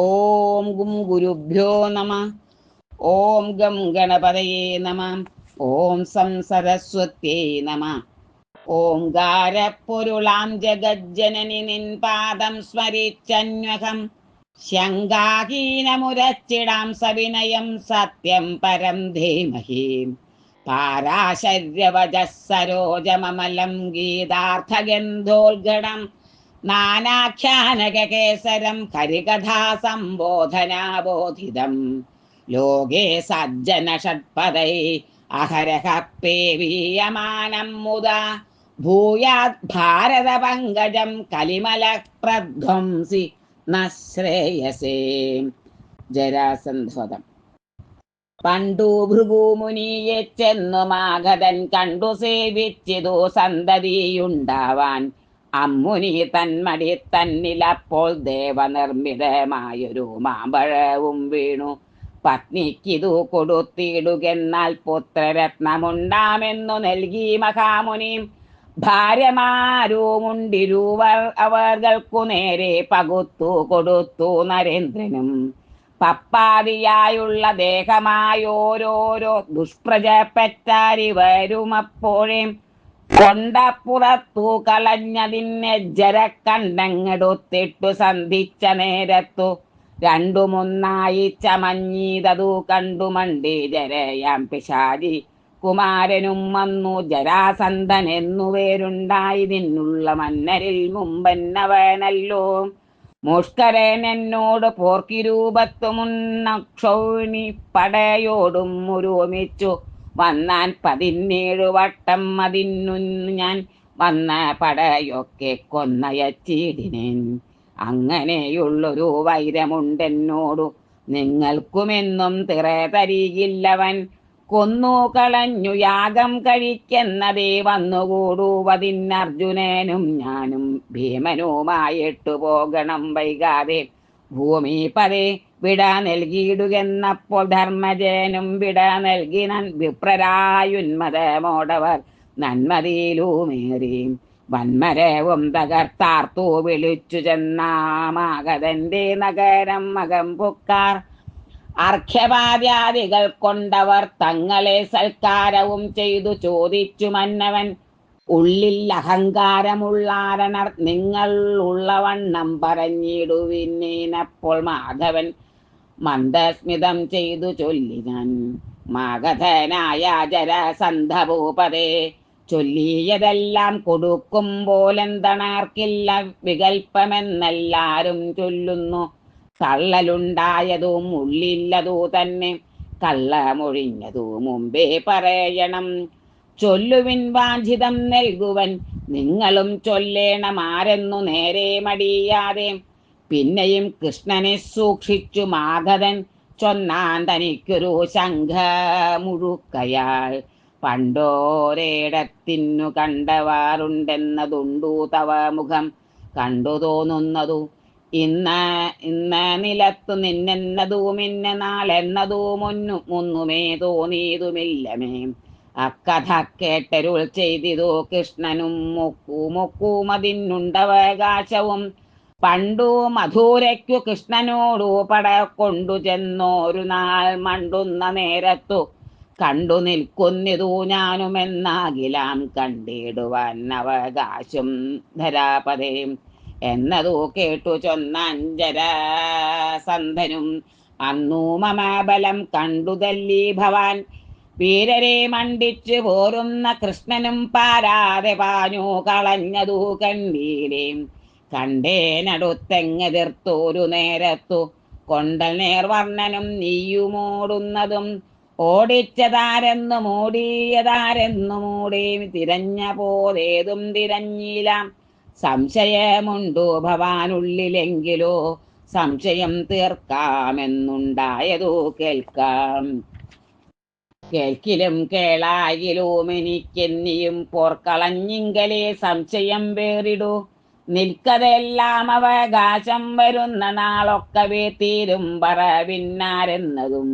ഓം ഗും ഗുരുഭ്യോ നമ. ഓം ഗം ഗണപതയേ നമ. ഓം സം സരസ്വത്യേ നമ. ഓംകാരപ്പൊരുളാം ജഗജ്ജനനി നിൻ പാദം സ്മരിച്ചന്വഹം. ശങ്കാഹീനമുരച്ചിടാം സവിനയം സത്യം പരം ധീമഹീം. പാരാശര്യവജ സരോജമമലം ഗീതാർത്ഥഗന്ധോൽഗണം നാനാഖ്യാനകേസരം ഹരികഥാ സംബോധനാബോധിതം ലോകേ സജ്ജന ഷഡ്പദൈ അഹരഹ പേവീയമാനം മുദാ. ഭൂയാത് ഭാരത പങ്കജം കലിമല പ്രധ്വംസി നശ്രേയസേ. ജരാസന്ധോതം പണ്ടു ഭൃഗുമുനിയെ ചെന്നു മാഗതൻ കണ്ടു സേവിച്ചിതു സന്തതിയുണ്ടാവാൻ. അമ്മുനി തന്മടി തന്നിലപ്പോൾ ദേവനിർമ്മിതമായൊരു മാമ്പഴവും വീണു. പത്നിക്കിതു കൊടുത്തിടുകെന്നാൽ പുത്രരത്നമുണ്ടാമെന്നു നൽകി മഹാമുനിയും ഭാര്യമാരുമുണ്ടിരുവർ അവർകൾക്കു നേരെ പകുത്തു കൊടുത്തു നരേന്ദ്രനും. പപ്പാതിയായുള്ള ദേഹമായോരോരോ ദുഷ്പ്രജ പെറ്റാരിവരുമപ്പോഴേ കൊണ്ടപ്പുറത്തു കളഞ്ഞതിനെ ജര കണ്ടങ്ങെടുത്തിട്ടു സന്ധിച്ച നേരത്തു രണ്ടു മൂന്നായി ചമഞ്ഞീതതു കണ്ടു മണ്ടി ജരയാം പിശാചി. കുമാരനും വന്നു ജരാസന്ധൻ എന്നു പേരുണ്ടായി നിന്നുള്ള മന്നരിൽ മുമ്പന്നവനല്ലോ മുഷ്കരൻ എന്നോട് പോർക്കിരൂപത്തു മുന്നക്ഷൗണി പടയോടും ഒരുമിച്ചു വന്നാൻ പതിനേഴു വട്ടം അതിന്നു ഞാൻ വന്ന പടയൊക്കെ കൊന്നയച്ചീടിനേൻ അങ്ങനെയുള്ളൊരു വൈരമുണ്ടെന്നോടു നിങ്ങൾക്കുമെന്നും തിറ തരികില്ലവൻ കൊന്നു കളഞ്ഞു യാഗം കഴിക്കെന്നതേ വന്നുകൂടുവതിന്നർജുനനും ഞാനും ഭീമനുമായിട്ടു പോകണം വൈകാതെ. ഭൂമി പതേ വിട നൽകിയിടുകെന്നപ്പോൾ ധർമ്മജനും വിട നൽകിനൻ വിപ്രരായുന്മതമോടവർ നന്മതിയിലൂമേറി. വന്മരവും തകർത്താർത്തു വിളിച്ചു ചെന്നാമാകതന്റെ നഗരം മകം പുക്കാർ അർഘ്യപാദ്യാദികൾ കൊണ്ടവർ തങ്ങളെ സൽക്കാരവും ചെയ്തു ചോദിച്ചു മന്നവൻ ഉള്ളിൽ അഹങ്കാരമുള്ളാരണർ നിങ്ങൾ ഉള്ളവണ്ണം പറഞ്ഞിടുവിന്നപ്പോൾ മാധവൻ മന്ദസ്മിതം ചെയ്തു ചൊല്ലി ഞാൻ. മാഗധനായ ജരസന്ധഭൂപതേ ചൊല്ലിയതെല്ലാം കൊടുക്കും പോലെന്തണാർക്കില്ല വികൽപ്പമെന്നെല്ലാരും ചൊല്ലുന്നു. കള്ളലുണ്ടായതും ഉള്ളില്ലതു തന്നെ കള്ളമൊഴിഞ്ഞതു മുമ്പേ പറയണം. ചൊല്ലുവിൻ വാഞ്ചിതം നൽകുവൻ നിങ്ങളും ചൊല്ലേണമാരെന്നു നേരെ മടിയാതെ പിന്നെയും കൃഷ്ണനെ സൂക്ഷിച്ചു മാധവൻ ചൊന്നാൻ തനിക്കൊരു ശംഖ മുഴുക്കയാൾ പണ്ടോരേടത്തിന്നു കണ്ടവാറുണ്ടെന്നതുണ്ടു തവ മുഖം കണ്ടു തോന്നുന്നതു. ഇന്ന് ഇന്ന് നിലത്തു നിന്നെന്നതും ഇന്ന നാളെന്നതും മുന്നു മുന്നുമേ തോന്നിയതുമില്ലമേ. അക്കഥ കേട്ടരുൾ ചെയ്തിതു കൃഷ്ണനും മുക്കൂ മൊക്കുമതിനുണ്ടവകാശവും പണ്ടു മധുരയ്ക്കു കൃഷ്ണനോടു പട കൊണ്ടു ചെന്നോരു നാൾ മണ്ടുന്ന നേരത്തു കണ്ടു നിൽക്കുന്നിതു ഞാനുമെന്നാകിലാം കണ്ടിടുവാൻ അവകാശം ധരാപതേ. എന്നതു കേട്ടു ചൊന്നഞ്ജരസന്ധനും അന്നു മമ ബലം കണ്ടു തല്ലി ഭവാൻ. വീരരെ മണ്ടിച്ച് പോരുന്ന കൃഷ്ണനും പാരാതെ പാഞ്ഞു കളഞ്ഞതു കണ്ടീരേ. കണ്ടേനടുത്തെങ്ങെതിർത്തോരു നേരത്തു കൊണ്ടൽ നേർവർണനും നീയുമോടുന്നതും ഓടിച്ചതാരെന്നു മൂടിയതാരെന്നു മൂടി തിരഞ്ഞ പോതേതും തിരഞ്ഞില്ല സംശയമുണ്ടു ഭവാനുള്ളിലെങ്കിലോ സംശയം തീർക്കാമെന്നുണ്ടായതു കേൾക്കാം. കേൾക്കിലും കേളായിലും എനിക്കെന്നിയും പോർക്കളഞ്ഞിങ്കലേ സംശയം വേറിടൂ. നിൽക്കതെല്ലാം അവകാശം വരുന്ന നാളൊക്കവേ തീരും പറവിന്നാരെന്നതും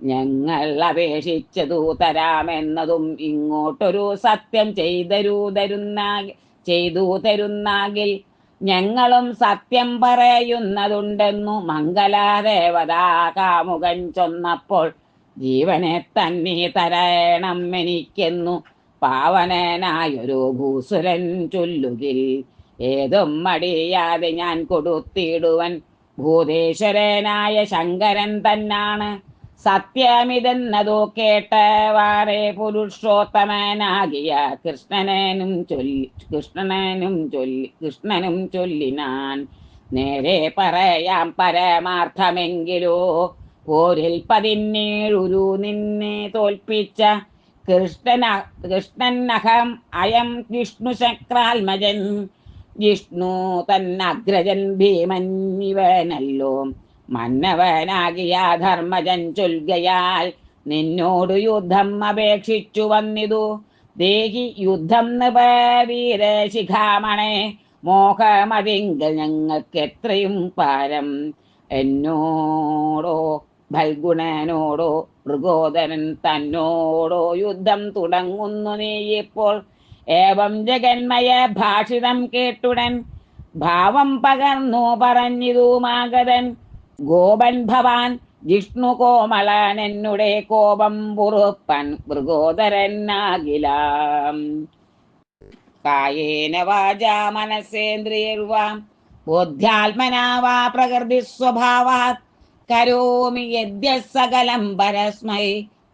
ഞങ്ങൾ അപേക്ഷിച്ചതു തരാമെന്നതും ഇങ്ങോട്ടൊരു സത്യം ചെയ്തരൂ തരുന്ന ചെയ്തു തരുന്നാകിൽ ഞങ്ങളും സത്യം പറയുന്നതുണ്ടെന്നു മംഗലാദേവതാ കാമുകൻ ചൊന്നപ്പോൾ ജീവനെ തന്നെ തരണം എനിക്കെന്നു പാവനനായൊരു ഭൂസുരൻ ചൊല്ലുകിൽ ഏതും മടിയാതെ ഞാൻ കൊടുത്തിടുവൻ. ഭൂതേശ്വരനായ ശങ്കരൻ തന്നാണ്. സത്യമിതെന്നതു കേട്ടവാറെ പുരുഷോത്തമനാകിയ കൃഷ്ണനും ചൊല്ലി കൃഷ്ണനും ചൊല്ലി കൃഷ്ണനും ചൊല്ലിനാൻ. നേരെ പറയാം പരമാർത്ഥമെങ്കിലോ. പോരിൽ പതിനേഴുരു നിന്നെ തോൽപ്പിച്ച കൃഷ്ണന കൃഷ്ണനഹം അയം വിഷ്ണു വിഷ്ണു തന്നഗ്രജൻ ഭീമൻ ഇവനല്ലോ. മന്നവനാകിയ ധർമ്മജൻ ചൊൽകയാൽ നിന്നോട് യുദ്ധം അപേക്ഷിച്ചു വന്നിതു. ദേഹി യുദ്ധം നിപവീര ശിഖാമണേ മോഹമതിങ്കൽ ഞങ്ങൾക്ക് എത്രയും പാരം എന്നോടോ ഭൽഗുണനോടോ മൃഗോദരൻ തന്നോടോ യുദ്ധം തുടങ്ങുന്നു നീ ഇപ്പോൾ. ഏവം ജഗന്മയ ഭാഷിതം കേട്ടുടൻ. ഭാവം പകർന്നു പറഞ്ഞിതുമാകതൻ ഗോപൻ ഭവാൻ ജിഷ്ണു കോമളൻ എന്നുടെ കോപം പുറുപ്പൻ മൃഗോദരനാകിലാം കായേന വാച മനസ്സേന്ദ്രിയർവാം ബുദ്ധ്യാത്മനാ വാ പ്രകൃതി സ്വഭാവാ. കരോമി യദ്യ സകലം പരസ്മൈ.